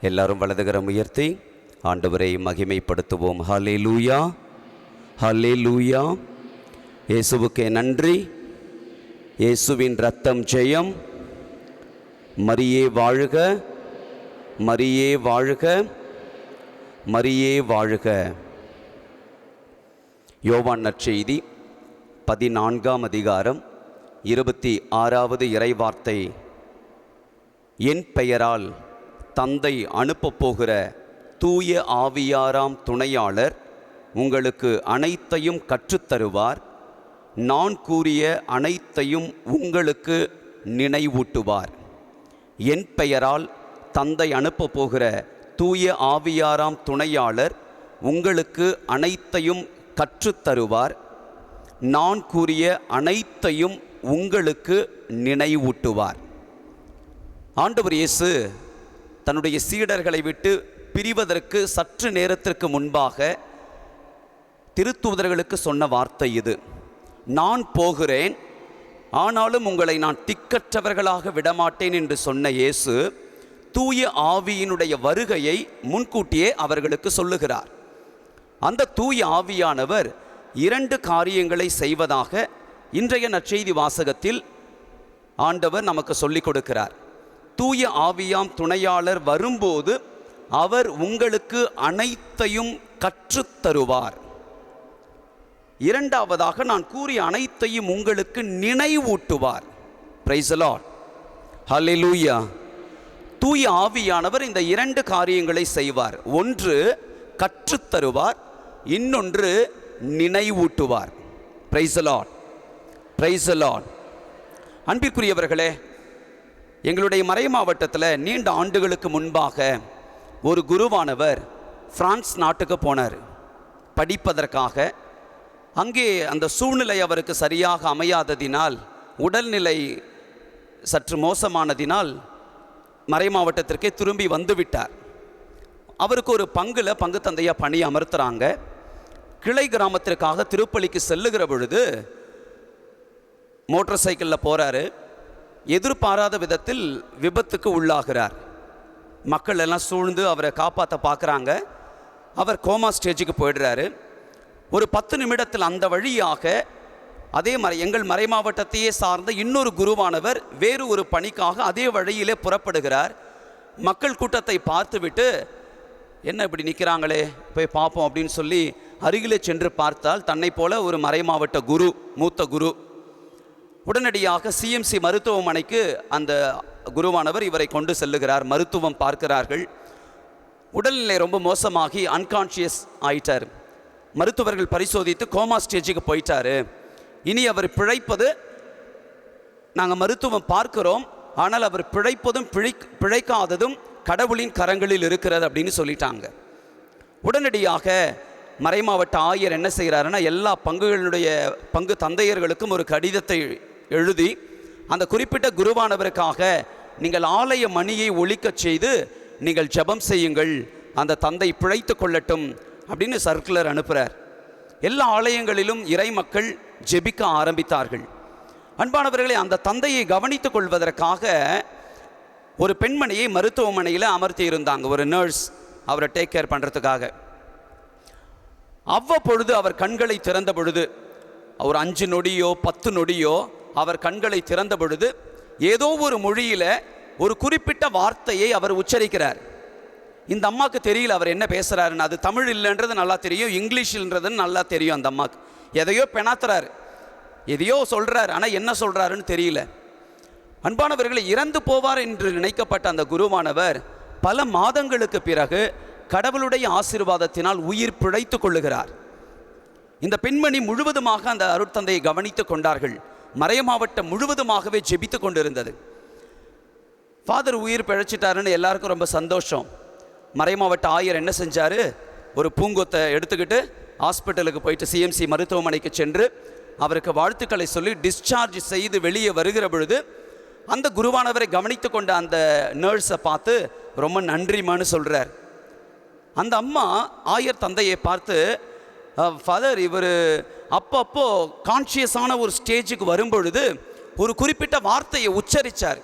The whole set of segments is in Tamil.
எல்லாரும் வலதுகரம் உயர்த்தி ஆண்டவரை மகிமைப்படுத்துவோம். ஹலே லூயா ஹலே லூயா இயேசுவுக்கே நன்றி. இயேசுவின் ரத்தம் ஜெயம். மரியே வாழ்க. மரியே வாழ்க. மரியே வாழ்க. யோவான் நற்செய்தி பதினான்காம் அதிகாரம் இருபத்தி ஆறாவது இறைவார்த்தை. என் பெயரால் தந்தை அனுப்பப் போகிற தூய ஆவியாராம் துணையாளர் உங்களுக்கு அனைத்தையும் கற்றுத்தருவார். நான் கூறிய அனைத்தையும் உங்களுக்கு நினைவூட்டுவார். என் பெயரால் தந்தை அனுப்பப் போகிற தூய ஆவியாராம் துணையாளர் உங்களுக்கு அனைத்தையும் கற்றுத்தருவார். நான் கூறிய அனைத்தையும் உங்களுக்கு நினைவூட்டுவார். ஆண்டவர் இயேசு தன்னுடைய சீடர்களை விட்டு பிரிவதற்கு சற்று நேரத்திற்கு முன்பாக திருத்தூதர்களுக்கு சொன்ன வார்த்தை இது. நான் போகிறேன் ஆனாலும் உங்களை நான் திக்கற்றவர்களாக விடமாட்டேன் என்று சொன்ன இயேசு தூய ஆவியினுடைய வருகையை முன்கூட்டியே அவர்களுக்கு சொல்லுகிறார். அந்த தூய ஆவியானவர் இரண்டு காரியங்களை செய்வதாக இன்றைய நற்செய்தி வாசகத்தில் ஆண்டவர் நமக்கு சொல்லிக் கொடுக்கிறார். தூய ஆவியாம் துணையாளர் வரும்போது அவர் உங்களுக்கு அனைத்தையும் கற்றுத்தருவார். இரண்டாவதாக நான் கூறிய அனைத்தையும் உங்களுக்கு நினைவூட்டுவார். பிரைசலாட் ஹalleluya தூய ஆவியானவர் இந்த இரண்டு காரியங்களை செய்வார். ஒன்று கற்றுத்தருவார். இன்னொன்று நினைவூட்டுவார். பிரைசலாட் பிரைசலாட் அன்பிற்குரியவர்களே எங்களுடைய மறை மாவட்டத்தில் நீண்ட ஆண்டுகளுக்கு முன்பாக ஒரு குருவானவர் பிரான்ஸ் நாட்டுக்கு போனார். படிப்பதற்காக. அங்கே அந்த சூழ்நிலை அவருக்கு சரியாக அமையாததினால் உடல்நிலை சற்று மோசமானதினால் மறை மாவட்டத்திற்கே திரும்பி வந்துவிட்டார் அவருக்கு ஒரு பங்கில் பங்கு தந்தையாக பணி அமர்த்துறாங்க. கிளை கிராமத்திற்காக திருப்பலிக்கு செல்லுகிற பொழுது மோட்டார் சைக்கிளில் போகிறாரு எதிர்பாராத விதத்தில் விபத்துக்கு உள்ளாகிறார். மக்கள் எல்லாம் சூழ்ந்து அவரை காப்பாற்ற பார்க்குறாங்க. அவர் கோமா ஸ்டேஜுக்கு போயிடுறாரு. ஒரு பத்து நிமிடத்தில் அந்த வழியாக அதே மறை எங்கள் மறை மாவட்டத்தையே சார்ந்த இன்னொரு குருவானவர் வேறு ஒரு பணிக்காக அதே வழியிலே புறப்படுகிறார். மக்கள் கூட்டத்தை பார்த்துவிட்டு என்ன இப்படி நிற்கிறாங்களே போய் பார்ப்போம் அப்படின்னு சொல்லி அருகிலே சென்று பார்த்தால் தன்னை போல ஒரு மறை மாவட்ட குரு மூத்த குரு உடனடியாக சிஎம்சி மருத்துவமனைக்கு அந்த குருவானவர் இவரை கொண்டு செல்லுகிறார். மருத்துவம் பார்க்கிறார்கள். உடல்நிலை ரொம்ப மோசமாகி அன்கான்ஷியஸ் ஆயிட்டார். மருத்துவர்கள் பரிசோதித்து கோமா ஸ்டேஜுக்கு போயிட்டாரு. இனி அவர் பிழைப்பது நாங்கள் மருத்துவம் பார்க்கிறோம். ஆனால் அவர் பிழைப்பதும் பிழை பிழைக்காததும் கடவுளின் கரங்களில் இருக்கிறது அப்படின்னு சொல்லிட்டாங்க. உடனடியாக மறைமாவட்ட ஆயர் என்ன செய்கிறாருன்னா எல்லா பங்குகளுடைய பங்கு தந்தையர்களுக்கும் ஒரு கடிதத்தை எழுதி அந்த குறிப்பிட்ட குருவானவருக்காக நீங்கள் ஆலய மணியை ஒழிக்கச் செய்து நீங்கள் ஜெபம் செய்யுங்கள் அந்த தந்தை பிழைத்து கொள்ளட்டும் அப்படின்னு சர்க்குலர் அனுப்புகிறார் எல்லா ஆலயங்களிலும் இறை மக்கள் ஜெபிக்க ஆரம்பித்தார்கள். அன்பானவர்களை அந்த தந்தையை கவனித்துக் கொள்வதற்காக ஒரு பெண்மணியை மருத்துவமனையில் அமர்த்தி இருந்தாங்க ஒரு நர்ஸ் அவரை டேக் கேர் பண்ணுறதுக்காக அவ்வப்பொழுது அவர் கண்களை திறந்த பொழுது ஒரு அஞ்சு நொடியோ பத்து நொடியோ அவர் கண்களை திறந்த பொழுது ஏதோ ஒரு மொழியில் ஒரு குறிப்பிட்ட வார்த்தையை அவர் உச்சரிக்கிறார். இந்த அம்மாவுக்கு தெரியல அவர் என்ன பேசுகிறாருன்னு அது தமிழ் இல்லைன்றது நல்லா தெரியும் இங்கிலீஷ்ன்றது நல்லா தெரியும் அந்த அம்மாவுக்கு எதையோ பெணாத்துறாரு. எதையோ சொல்கிறார் ஆனால் என்ன சொல்கிறாருன்னு தெரியல. அன்பானவர்களை இறந்து போவார் என்று நினைக்கப்பட்ட அந்த குருவானவர் பல மாதங்களுக்கு பிறகு கடவுளுடைய ஆசீர்வாதத்தினால் உயிர் பிழைத்து கொள்ளுகிறார். இந்த பெண்மணி முழுவதுமாக அந்த அருட்தந்தையை கவனித்து கொண்டார்கள். மறைய மாவட்டம் முழுவதுமாகவே ஜெபித்து கொண்டிருந்தது. ஃபாதர் உயிர் பிழைச்சிட்டாருன்னு எல்லாருக்கும் ரொம்ப சந்தோஷம். மறைமாவட்ட ஆயர் என்ன செஞ்சார்? ஒரு பூங்கொத்தை எடுத்துக்கிட்டு ஹாஸ்பிட்டலுக்கு போயிட்டு சிஎம்சி மருத்துவமனைக்கு சென்று அவருக்கு வாழ்த்துக்களை சொல்லி டிஸ்சார்ஜ் செய்து வெளியே வருகிற பொழுது அந்த குருவானவரை கவனித்து கொண்ட அந்த நர்ஸை பார்த்து ரொம்ப நன்றிமான்னு சொல்கிறார் அந்த அம்மா ஆயர் தந்தையை பார்த்து ஃபாதர் இவர் அப்பப்போ கான்ஷியஸான ஒரு ஸ்டேஜுக்கு வரும்பொழுது ஒரு குறிப்பிட்ட வார்த்தையை உச்சரித்தார்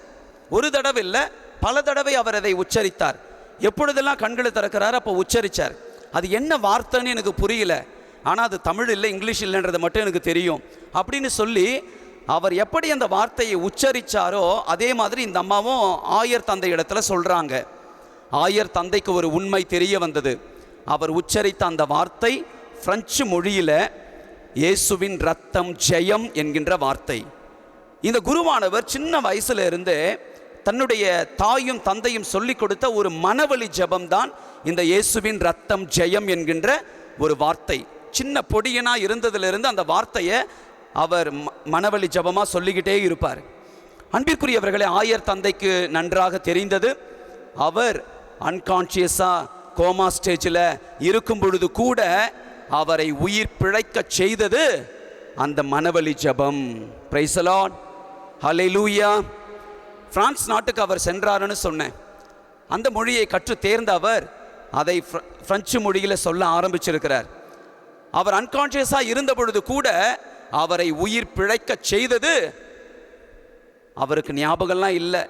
ஒரு தடவை இல்லை பல தடவை அவர் அதை உச்சரித்தார். எப்பொழுதெல்லாம் கண்களை திறக்கிறார் அப்போ உச்சரித்தார் அது என்ன வார்த்தைன்னு எனக்கு புரியல. ஆனால் அது தமிழ் இல்லை இங்கிலீஷ் இல்லைன்றது மட்டும் எனக்கு தெரியும். அப்படின்னு சொல்லி அவர் எப்படி அந்த வார்த்தையை உச்சரித்தாரோ அதே மாதிரி இந்த அம்மாவும் ஆயர் தந்தை இடத்துல சொல்கிறாங்க ஆயர் தந்தைக்கு ஒரு உண்மை தெரிய வந்தது. அவர் உச்சரித்த அந்த வார்த்தை ஃப்ரெஞ்சு மொழியில் இயேசுவின் ரத்தம் ஜெயம் என்கின்ற வார்த்தை. இந்த குருவானவர் சின்ன வயசுல இருந்தே தன்னுடைய தாயும் தந்தையும் சொல்லிக் கொடுத்த ஒரு மனவழி ஜபம்தான் இந்த இயேசுவின் ரத்தம் ஜெயம் என்கின்ற ஒரு வார்த்தை. சின்ன பொடியனா இருந்ததிலிருந்து அந்த வார்த்தையை அவர் மனவழி ஜெபமா சொல்லிக்கிட்டே இருப்பார். அன்பிற்குரியவர்களே ஆயர் தந்தைக்கு நன்றாக தெரிந்தது. அவர் அன்கான்ஷியஸாக கோமா ஸ்டேஜில் இருக்கும் பொழுது கூட அவரை உயிர் பிழைக்க செய்தது அந்த மனவழி ஜெபம். பிரைசலான் ஹalleluya பிரான்ஸ் நாட்டுக்கு அவர் சென்றாருன்னு சொன்னேன். அந்த மொழியை கற்று தேர்ந்த அவர் அதை பிரெஞ்சு மொழியில் சொல்ல ஆரம்பிச்சிருக்கிறார். அவர் அன்கான்ஷியஸாக இருந்த பொழுது கூட அவரை உயிர் பிழைக்க செய்தது அவருக்கு ஞாபகம்லாம் இல்லை.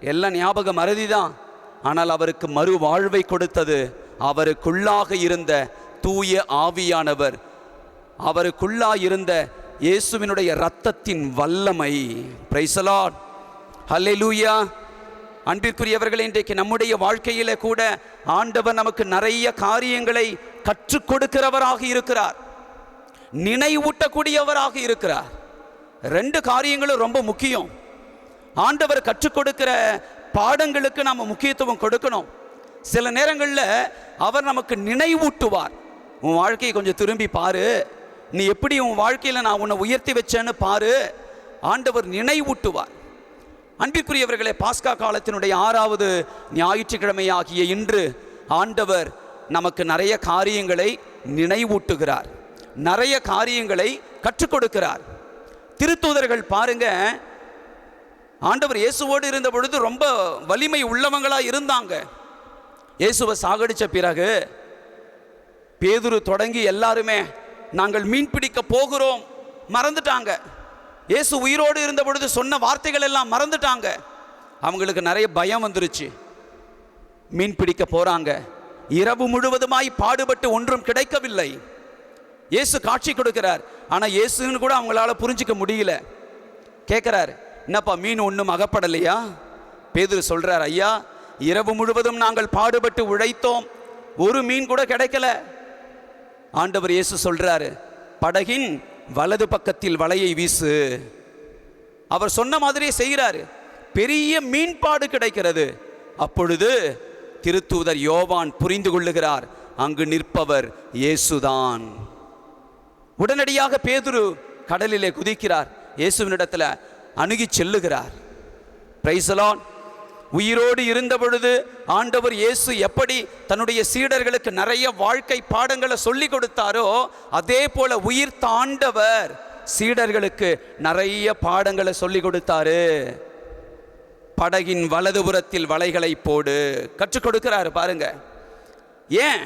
எல்லாம் ஞாபகம் மறதி தான் ஆனால் அவருக்கு மறுவாழ்வை கொடுத்தது அவருக்குள்ளாக இருந்த தூய ஆவியானவர். அவருக்குள்ளாயிருந்த இயேசுவினுடைய இரத்தத்தின் வல்லமை. பிரைசலாட் லூயா அன்பிற்குரியவர்களே இன்றைக்கு நம்முடைய வாழ்க்கையில கூட ஆண்டவர் நமக்கு நிறைய காரியங்களை கற்றுக் கொடுக்கிறவராக இருக்கிறார். நினைவூட்டக்கூடியவராக இருக்கிறார். ரெண்டு காரியங்களும் ரொம்ப முக்கியம். ஆண்டவர் கற்றுக் கொடுக்கிற பாடங்களுக்கு நாம் முக்கியத்துவம் கொடுக்கணும். சில நேரங்களில் அவர் நமக்கு நினைவூட்டுவார். உன் வாழ்க்கையை கொஞ்சம் திரும்பி பாரு. நீ எப்படி உன் வாழ்க்கையில் நான் உன்னை உயர்த்தி வச்சேன்னு பாரு. ஆண்டவர் நினைவூட்டுவார். அன்பிற்குரியவர்களே பாஸ்கா காலத்தினுடைய ஆறாவது ஞாயிற்றுக்கிழமை ஆகிய இன்று ஆண்டவர் நமக்கு நிறைய காரியங்களை நினைவூட்டுகிறார். நிறைய காரியங்களை கற்றுக் கொடுக்கிறார் திருத்தூதர்கள் பாருங்க ஆண்டவர் இயேசுவோடு இருந்த பொழுது ரொம்ப வலிமை உள்ளவங்களாக இருந்தாங்க. இயேசுவை சாகடிச்ச பிறகு பேதுரு தொடங்கி எல்லாருமே நாங்கள் மீன் பிடிக்க போகிறோம். மறந்துட்டாங்க. இயேசு உயிரோடு இருந்த பொழுது சொன்ன வார்த்தைகள் எல்லாம் மறந்துட்டாங்க. அவங்களுக்கு நிறைய பயம் வந்துருச்சு. மீன் பிடிக்க போகிறாங்க இரவு முழுவதுமாய் பாடுபட்டு ஒன்றும் கிடைக்கவில்லை. இயேசு காட்சி கொடுக்கிறார். ஆனால் இயேசுன்னு கூட அவங்களால புரிஞ்சிக்க முடியல. கேட்குறாரு என்னப்பா மீன் ஒன்றும் அகப்படலையா? பேதுரு சொல்கிறார் ஐயா இரவு முழுவதும் நாங்கள் பாடுபட்டு உழைத்தோம். ஒரு மீன் கூட கிடைக்கல. ஆண்டவர் இயேசு சொல்றாரு படகின் வலது பக்கத்தில் வலையை வீசு. அவர் சொன்ன மாதிரியே செய்கிறாரு. பெரிய மீன்பாடு கிடைக்கிறது. அப்பொழுது திருத்தூதர் யோவான் புரிந்து கொள்ளுகிறார் அங்கு நிற்பவர் இயேசுதான். உடனடியாக பேதுரு கடலிலே குதிக்கிறார். இயேசுவினிடத்தில் அணுகி செல்லுகிறார். பிரைசலான் உயிரோடு இருந்தபொழுது ஆண்டவர் இயேசு எப்படி தன்னுடைய சீடர்களுக்கு நிறைய வாழ்க்கை பாடங்களை சொல்லி கொடுத்தாரோ அதே போல உயிர் தாண்டவர் சீடர்களுக்கு நிறைய பாடங்களை சொல்லி கொடுத்தாரு. படகின் வலதுபுறத்தில் வலைகளை போடு. கற்றுக் கொடுக்கிறாரு பாருங்க. ஏன்?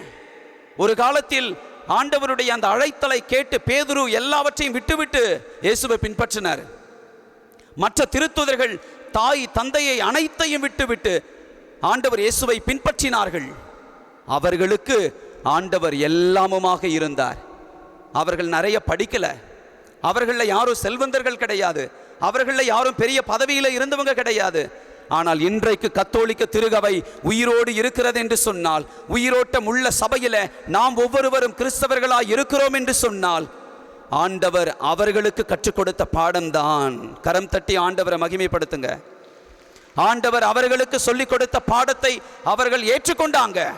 ஒரு காலத்தில் ஆண்டவருடைய அந்த அழைத்தலை கேட்டு பேதுரு எல்லாவற்றையும் விட்டுவிட்டு இயேசுவை பின்பற்றினார். மற்ற திருத்துதர்கள் தாய் தந்தையை அனைத்தையும் விட்டுவிட்டு ஆண்டவர் இயேசுவை பின்பற்றினார்கள். அவர்களுக்கு ஆண்டவர் எல்லாமுமாக இருந்தார். அவர்கள் நிறைய படிக்கல. அவர்களில் யாரும் செல்வந்தர்கள் கிடையாது. அவர்களில் யாரும் பெரிய பதவியில் இருந்தவங்க கிடையாது. ஆனால் இன்றைக்கு கத்தோலிக்க திருகவை உயிரோடு இருக்கிறது என்று சொன்னால் உயிரோட்டம் உள்ள சபையில நாம் ஒவ்வொருவரும் கிறிஸ்தவர்களாய் இருக்கிறோம் என்று சொன்னால் ஆண்டவர் அவர்களுக்கு கற்றுக் கொடுத்த பாடம்தான். கரம் தட்டி ஆண்டவரை மகிமைப்படுத்துங்க. ஆண்டவர் அவர்களுக்கு சொல்லிக் கொடுத்த பாடத்தை அவர்கள் ஏற்றுக்கொண்டாங்க.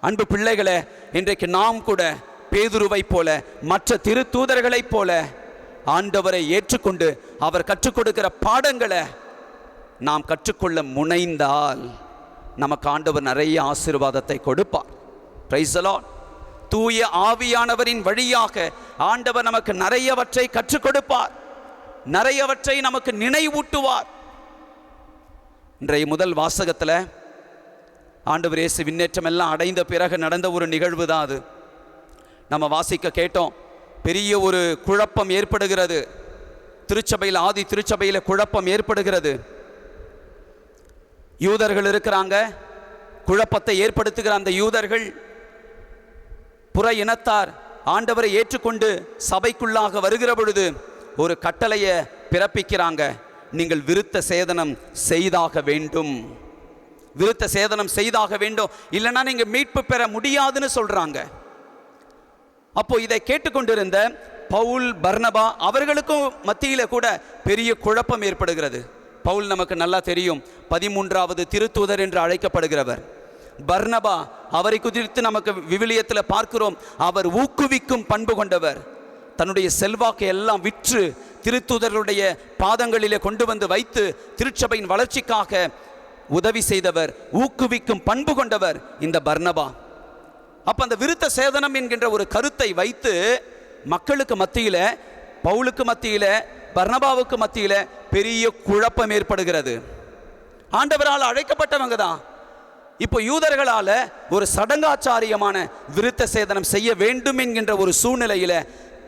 அன்பு பிள்ளைகளை இன்றைக்கு நாம் கூட பேதுருவைப் போல மற்ற திருத்தூதர்களைப் போல ஆண்டவரை ஏற்றுக்கொண்டு அவர் கற்றுக் கொடுக்கிற பாடங்களை நாம் கற்றுக்கொள்ள முனைந்தால் நமக்கு ஆண்டவர் நிறைய ஆசீர்வாதத்தை கொடுப்பார். Praise. தூய ஆவியானவரின் வழியாக ஆண்டவர் நமக்கு நிறையவற்றை கற்றுக் கொடுப்பார் நிறையவற்றை நமக்கு நினைவூட்டுவார். இன்றைய முதல் வாசகத்தில் ஆண்டவர் இயேசு விண்ணேற்றம் எல்லாம் அடைந்த பிறகு நடந்த ஒரு நிகழ்வு தான் அது. நம்ம வாசிக்க கேட்டோம் பெரிய ஒரு குழப்பம் ஏற்படுகிறது. திருச்சபையில் ஆதி திருச்சபையில் குழப்பம் ஏற்படுகிறது. யூதர்கள் இருக்கிறாங்க குழப்பத்தை ஏற்படுத்துகிற அந்த யூதர்கள் புற இனத்தார் ஆண்டவரை ஏற்றுக்கொண்டு சபைக்குள்ளாக வருகிற பொழுது ஒரு கட்டளையை பிறப்பிக்கிறாங்க. நீங்கள் விருத்த சேதனம் செய்தாக வேண்டும். விருத்த சேதனம் செய்தாக வேண்டும். இல்லைன்னா நீங்கள் மீட்பு பெற முடியாதுன்னு சொல்கிறாங்க அப்போ இதை கேட்டுக்கொண்டிருந்த பவுல் பர்னபா அவர்களுக்கும் மத்தியில் கூட பெரிய குழப்பம் ஏற்படுகிறது. பவுல் நமக்கு நல்லா தெரியும். பதிமூன்றாவது திருத்தூதர் என்று அழைக்கப்படுகிறவர். பர்ணபா அவரை குறித்து நமக்கு விவிலியத்தில் பார்க்கிறோம். அவர் ஊக்குவிக்கும் பண்பு கொண்டவர். தன்னுடைய செல்வாக்கை எல்லாம் விற்று திருத்துதர்களுடைய பாதங்களிலே கொண்டு வந்து வைத்து திருச்சபையின் வளர்ச்சிக்காக உதவி செய்தவர் ஊக்குவிக்கும் பண்பு கொண்டவர் இந்த பர்ணபா அப்ப அந்த விருத்த சேதனம் என்கின்ற ஒரு கருத்தை வைத்து மக்களுக்கு மத்தியில பவுலுக்கு மத்தியில பர்ணபாவுக்கு மத்தியில பெரிய குழப்பம் ஏற்படுகிறது. ஆண்டவரால் அழைக்கப்பட்டவங்க தான். இப்போ யூதர்களால் ஒரு சடங்காச்சாரியமான விருத்த சேதனம் செய்ய வேண்டும் என்கின்ற ஒரு சூழ்நிலையில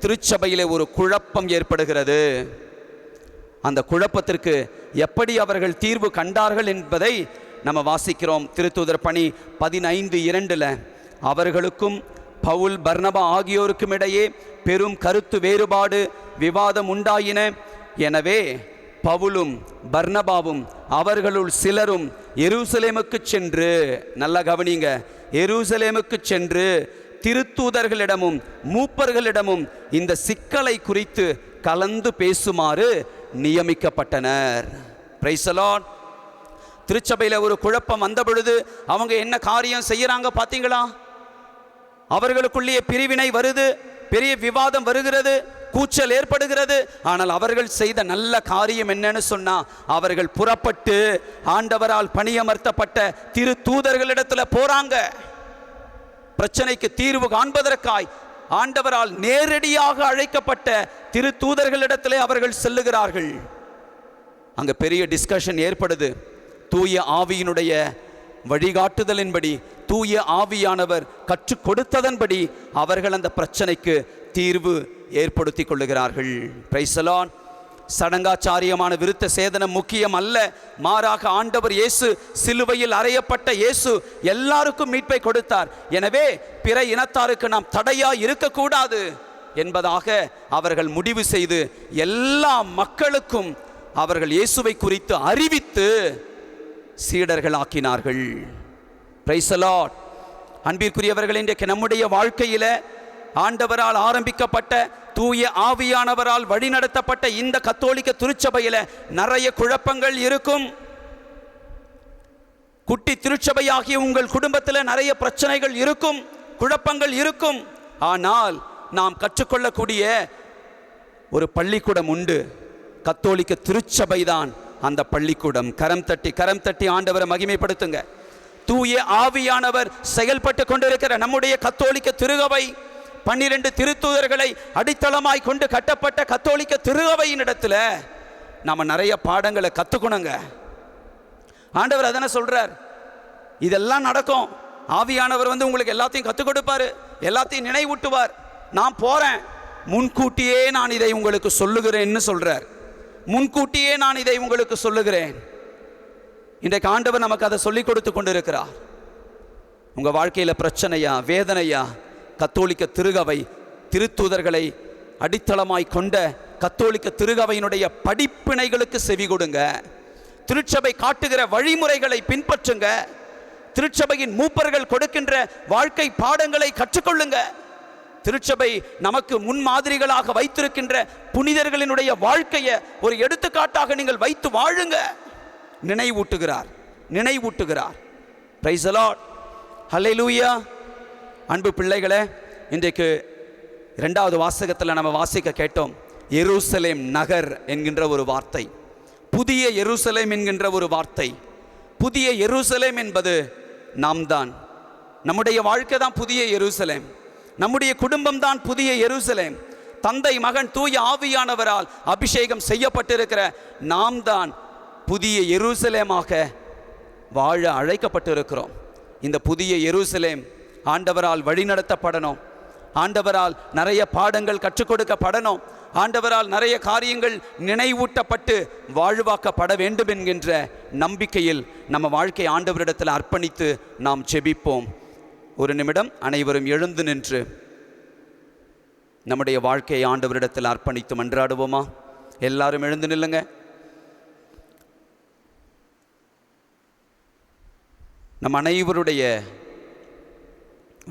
திருச்சபையிலே ஒரு குழப்பம் ஏற்படுகிறது. அந்த குழப்பத்திற்கு எப்படி அவர்கள் தீர்வு கண்டார்கள் என்பதை நம்ம வாசிக்கிறோம். திருத்தூதர் பணி பதினைந்து இரண்டுல அவர்களுக்கும் பவுல் பர்ணபா ஆகியோருக்கும் இடையே பெரும் கருத்து வேறுபாடு விவாதம் உண்டாயின. எனவே பவுலும் பர்ணபாவும் அவர்களுள் சிலரும் எருசலேமுக்கு சென்று நல்லா கவனிங்க எருசலேமுக்கு சென்று திருத்தூதர்களிடமும் மூப்பர்களிடமும் இந்த சிக்கலை குறித்து கலந்து பேசுமாறு நியமிக்கப்பட்டனர். பிரைசலான் திருச்சபையில் ஒரு குழப்பம் வந்த பொழுது அவங்க என்ன காரியம் செய்யறாங்க பாத்தீங்களா? அவர்களுக்குள்ளேயே பிரிவினை வருது பெரிய விவாதம் வருகிறது. கூச்சல் ஏற்படுகிறது. ஆனால் அவர்கள் செய்த நல்ல காரியம் என்னன்னு சொன்னா அவர்கள் புறப்பட்டு ஆண்டவரால் பணியமர்த்தப்பட்ட திரு தூதர்களிடத்துல போறாங்க. பிரச்சனைக்கு தீர்வு காண்பதற்காய் ஆண்டவரால் நேரடியாக அழைக்கப்பட்ட திரு தூதர்களிடத்திலே அவர்கள் செல்லுகிறார்கள். அங்க பெரிய டிஸ்கஷன் ஏற்படுது. தூய ஆவியினுடைய வழிகாட்டுதலின்படி தூய ஆவியானவர் கற்றுக் கொடுத்ததன்படி அவர்கள் அந்த பிரச்சனைக்கு தீர்வு ஏற்படுத்தி கொள்ளுகிறார்கள். பிரைசலான் சடங்காச்சாரியமான விருத்த சேதனம் முக்கியம் அல்ல. மாறாக ஆண்டவர் இயேசு சிலுவையில் அறையப்பட்ட இயேசு எல்லாருக்கும் மீட்பை கொடுத்தார். எனவே பிற இனத்தாருக்கு நாம் தடையா இருக்கக்கூடாது என்பதாக அவர்கள் முடிவு செய்து எல்லா மக்களுக்கும் அவர்கள் இயேசுவை குறித்து அறிவித்து சீடர்கள் ஆக்கினார்கள் பிரைசலாட் அன்பிற்குரியவர்கள் இன்றைக்கு நம்முடைய வாழ்க்கையில ஆண்டவரால் ஆரம்பிக்கப்பட்ட தூய ஆவியானவரால் வழிநடத்தப்பட்ட இந்த கத்தோலிக்க திருச்சபையில் நிறைய குழப்பங்கள் இருக்கும். குட்டி திருச்சபையாகிய உங்கள் குடும்பத்தில் நிறைய பிரச்சனைகள் இருக்கும் குழப்பங்கள் இருக்கும். ஆனால் நாம் கற்றுக்கொள்ளக்கூடிய ஒரு பள்ளிக்கூடம் உண்டு. கத்தோலிக்க திருச்சபை தான் அந்த பள்ளிக்கூடம். கரம் தட்டி கரம் தட்டி ஆண்டவரை மகிமைப்படுத்துங்க. தூய ஆவியானவர் செயல்பட்டு கொண்டிருக்கிற நம்முடைய கத்தோலிக்க திருகவை பன்னிரண்டு திருத்தூதர்களை அடித்தளமாய் கொண்டு கட்டப்பட்ட கத்தோலிக்க திருவையின் இடத்துல நாம நிறைய பாடங்களை கற்றுக்கணுங்க ஆண்டவர் அதனை சொல்கிறார் இதெல்லாம் நடக்கும். ஆவியானவர் வந்து உங்களுக்கு எல்லாத்தையும் கற்றுக் கொடுப்பார். எல்லாத்தையும் நினைவூட்டுவார். நான் போகிறேன் முன்கூட்டியே நான் இதை உங்களுக்கு சொல்லுகிறேன்னு சொல்கிறார் முன்கூட்டியே நான் இதை உங்களுக்கு சொல்லுகிறேன். இன்றைக்கு ஆண்டவர் நமக்கு அதை சொல்லிக் கொடுத்து கொண்டிருக்கிறார். உங்கள் வாழ்க்கையில் பிரச்சனையா வேதனையா கத்தோலிக்க திருகவை திருத்தூதர்களை அடித்தளமாய் கொண்ட கத்தோலிக்க திருகவையினுடைய படிப்பினைகளுக்கு செவி கொடுங்க. திருச்சபை காட்டுகிற வழிமுறைகளை பின்பற்றுங்க. திருச்சபையின் மூப்பர்கள் கொடுக்கின்ற வாழ்க்கை பாடங்களை கற்றுக்கொள்ளுங்க. திருச்சபை நமக்கு முன்மாதிரிகளாக வைத்திருக்கின்ற புனிதர்களினுடைய வாழ்க்கையை ஒரு எடுத்துக்காட்டாக நீங்கள் வைத்து வாழுங்க. நினைவூட்டுகிறார் நினைவூட்டுகிறார். பிரைசலாட் ஹலை லூயா அன்பு பிள்ளைகளே இன்றைக்கு இரண்டாவது வாசகத்தில் நம்ம வாசிக்க கேட்டோம் எருசலேம் நகர் என்கின்ற ஒரு வார்த்தை. புதிய எருசலேம் என்கின்ற ஒரு வார்த்தை. புதிய எருசலேம் என்பது நாம் தான் நம்முடைய வாழ்க்கை தான் புதிய எருசலேம். நம்முடைய குடும்பம் தான் புதிய எருசலேம். தந்தை மகன் தூய ஆவியானவரால் அபிஷேகம் செய்யப்பட்டிருக்கிற நாம் தான் புதிய எருசலேமாக வாழ அழைக்கப்பட்டிருக்கிறோம். இந்த புதிய எருசலேம் ஆண்டவரால் வழிநடத்தப்படணும். ஆண்டவரால் நிறைய பாடங்கள் கற்றுக் கொடுக்கப்படணும். ஆண்டவரால் நிறைய காரியங்கள் நினைவூட்டப்பட்டு வாழ்வாக்கப்பட வேண்டும் என்கின்ற நம்பிக்கையில் நம்ம வாழ்க்கை ஆண்டவரிடத்தில் அர்ப்பணித்து நாம் செபிப்போம் ஒரு நிமிடம் அனைவரும் எழுந்து நின்று நம்முடைய வாழ்க்கையை ஆண்டவரிடத்தில் அர்ப்பணித்து மன்றாடுவோமா? எல்லாரும் எழுந்து நில்லுங்க. நம் அனைவருடைய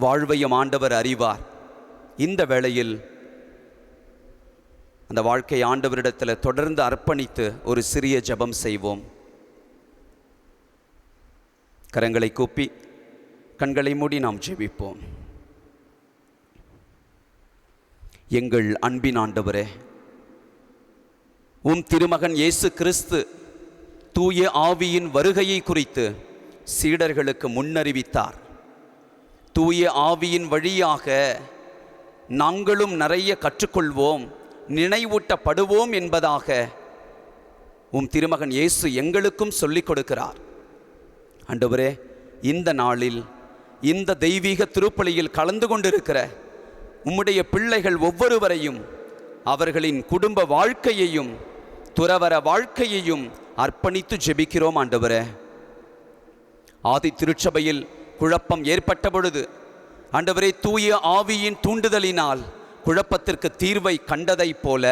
வாழ்வையும் ஆண்டவர் அறிவார். இந்த வேளையில் அந்த வாழ்க்கை ஆண்டவரிடத்தில் தொடர்ந்து அர்ப்பணித்து ஒரு சிறிய ஜபம் செய்வோம். கரங்களை கூப்பி கண்களை மூடி நாம் ஜெபிப்போம். எங்கள் அன்பின் ஆண்டவரே உம் திருமகன் இயேசு கிறிஸ்து தூய ஆவியின் வருகையை குறித்து சீடர்களுக்கு முன்னறிவித்தார். தூய ஆவியின் வழியாக நாங்களும் நிறைய கற்றுக்கொள்வோம் நினைவூட்டப்படுவோம் என்பதாக உம் திருமகன் இயேசு எங்களுக்கும் சொல்லிக் கொடுக்கிறார். அண்டவரே இந்த நாளில் இந்த தெய்வீக திருப்பலியில் கலந்து கொண்டிருக்கிற உம்முடைய பிள்ளைகள் ஒவ்வொருவரையும் அவர்களின் குடும்ப வாழ்க்கையையும் துறவர வாழ்க்கையையும் அர்ப்பணித்து ஜெபிக்கிறோம் ஆண்டவரே. ஆதி திருச்சபையில் குழப்பம் ஏற்பட்ட பொழுது ஆண்டவரே தூய ஆவியின் தூண்டுதலினால் குழப்பத்திற்கு தீர்வை கண்டதைப் போல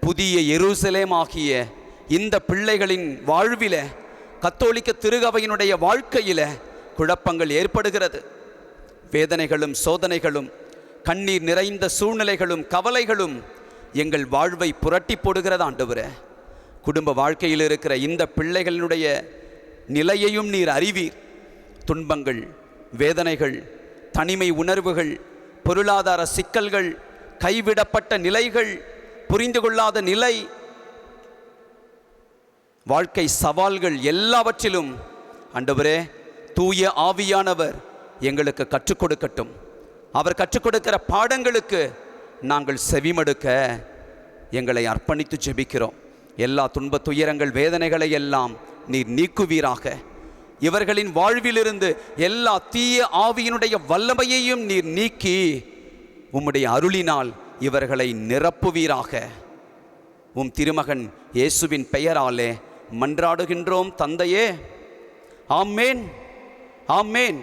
புதிய எருசலேம் ஆகிய இந்த பிள்ளைகளின் வாழ்வில கத்தோலிக்க திருகவையினுடைய வாழ்க்கையில குழப்பங்கள் ஏற்படுகிறது. வேதனைகளும் சோதனைகளும் கண்ணீர் நிறைந்த சூழ்நிலைகளும் கவலைகளும் எங்கள் வாழ்வை புரட்டி போடுகிறது ஆண்டவரே. குடும்ப வாழ்க்கையில் இருக்கிற இந்த பிள்ளைகளினுடைய நிலையையும் நீர் அறிவீர். துன்பங்கள் வேதனைகள் தனிமை உணர்வுகள் பொருளாதார சிக்கல்கள் கைவிடப்பட்ட நிலைகள் புரிந்து கொள்ளாத நிலை வாழ்க்கை சவால்கள் எல்லாவற்றிலும் அண்டவரே தூய ஆவியானவர் எங்களுக்கு கற்றுக் கொடுக்கட்டும். அவர் கற்றுக் கொடுக்கிற பாடங்களுக்கு நாங்கள் செவிமடுக்க எங்களை அர்ப்பணித்து ஜெபிக்கிறோம் எல்லா துன்ப துயரங்கள் வேதனைகளை எல்லாம் நீர் நீக்குவீராக. இவர்களின் வாழ்விலிருந்து எல்லா தீய ஆவியினுடைய வல்லமையையும் நீர் நீக்கி உம்முடைய அருளினால் இவர்களை நிரப்புவீராக. உம் திருமகன் இயேசுவின் பெயராலே மன்றாடுகின்றோம் தந்தையே. ஆமேன். ஆமேன்.